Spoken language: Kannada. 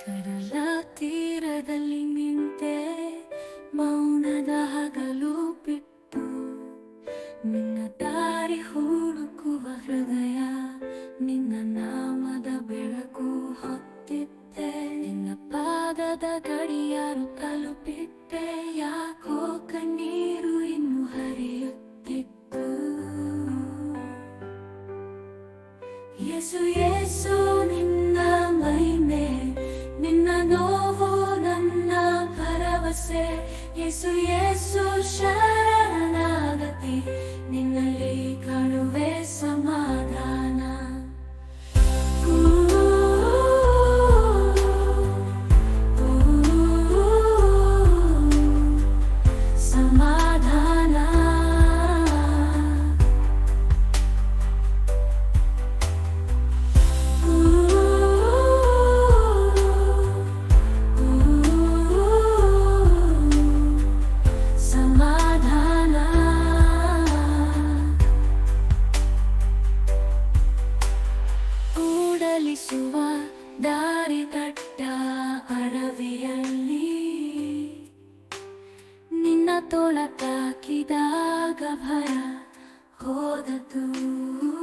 ಕಡಲ ತೀರದಲ್ಲಿ ನಿಂತೆ ಮೌನದ ಹಗಲು ಬಿಟ್ಟು ನಿನ್ನ ದಾರಿ ಹುಡುಕುವ ಹೃದಯ, ನಿನ್ನ ನಾಮದ ಬೆಳಕು ಹೊತ್ತಿದ್ದೆ. ನಿನ್ನ ಪಾದದ ಗಡಿಯಾರು ತಲುಪಿದ್ದೆ, ಯಾಕೋ ಕಣ್ಣೀರು ಇನ್ನು ಹರಿಯುತ್ತಿತ್ತು. ಯೇಸು ಯೇಸು. ಭರವಸೆ ಯೇಸು ಯೇಸು ಕೂಡಲಿಸುವ ದಾರಿ ದಟ್ಟ ಅಡವಿಯಲ್ಲಿ ನಿನ್ನ ತೋಳ ತಾಕಿದಾಗ ಭಯ ಹೋದದು ನೀನು